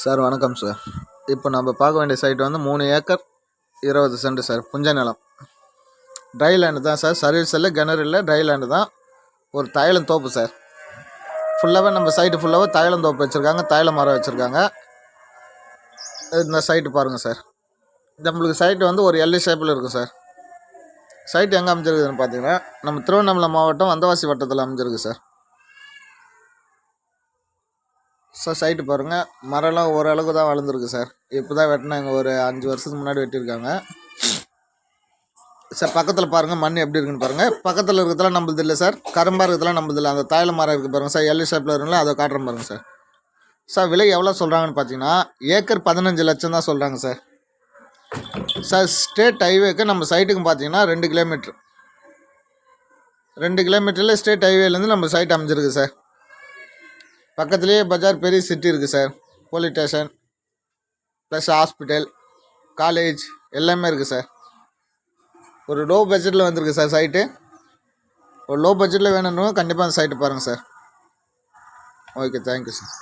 Sir வணக்கம் sir. இப்போ நம்ம பார்க்க வேண்டிய சைட் வந்து மூணு ஏக்கர் இருபது சென்ட் சார் புஞ்ச நிலம். ட்ரை லேண்டு தான் சார் சர்வீஸ் இல்லை கிணறு இல்லை ட்ரை லேண்டு தான். ஒரு தைலம் தோப்பு சார். ஃபுல்லாகவே நம்ம சைட்டு ஃபுல்லாகவே தைலம் தோப்பு வச்சுருக்காங்க தைலம் மரம் வச்சுருக்காங்க. இந்த சைட்டு பாருங்கள் சார். நம்மளுக்கு சைட்டு வந்து ஒரு எல்இ ஷேப்பில் இருக்கும் சார். சைட் எங்கே அமைஞ்சிருக்குதுன்னு பார்த்தீங்கன்னா நம்ம திருவண்ணாமலை மாவட்டம் வந்தவாசி வட்டத்தில் அமைஞ்சிருக்கு சார். சார் சைட்டு பாருங்கள் மரம்லாம் ஓரளவுக்கு தான் வளர்ந்துருக்கு சார். இப்போ தான் வெட்டினாங்க. ஒரு அஞ்சு வருஷத்துக்கு முன்னாடி வெட்டியிருக்காங்க. சார் பக்கத்தில் பாருங்கள் மண் எப்படி இருக்குன்னு பாருங்கள் பக்கத்தில் இருக்கிறதுலாம் நம்மளது இல்லை சார். கரும்பாக இருக்கிறதுலாம் நம்மளது இல்லை. அந்த தாயில் மரம் இருக்குது பாருங்கள் சார். எல்லி ஷேப்பில் இருக்குங்களா அதை காட்டுறேன் பாருங்கள் சார். சார் விலை எவ்வளோ சொல்கிறாங்கன்னு பார்த்தீங்கன்னா ஏக்கர் பதினஞ்சு லட்சம் தான் சொல்கிறாங்க சார். சார் ஸ்டேட் ஹைவேக்கு நம்ம சைட்டுக்கு பார்த்தீங்கன்னா ரெண்டு கிலோமீட்ரு ரெண்டு கிலோமீட்டரில் ஸ்டேட் ஹைவேலேருந்து நம்ம சைட் அமைஞ்சிருக்கு சார். பக்கத்துலேயே பஜார் பெரிய சிட்டி இருக்குது sir police station plus hospital college எல்லாமே இருக்குது சார் ஒரு லோ பட்ஜெட்டில் வந்திருக்கு சார் சைட்டு ஒரு லோ பட்ஜெட்டில் வேணும்னு கண்டிப்பாக அந்த சைட்டு பாருங்கள் சார் ஓகே தேங்க்யூ சார்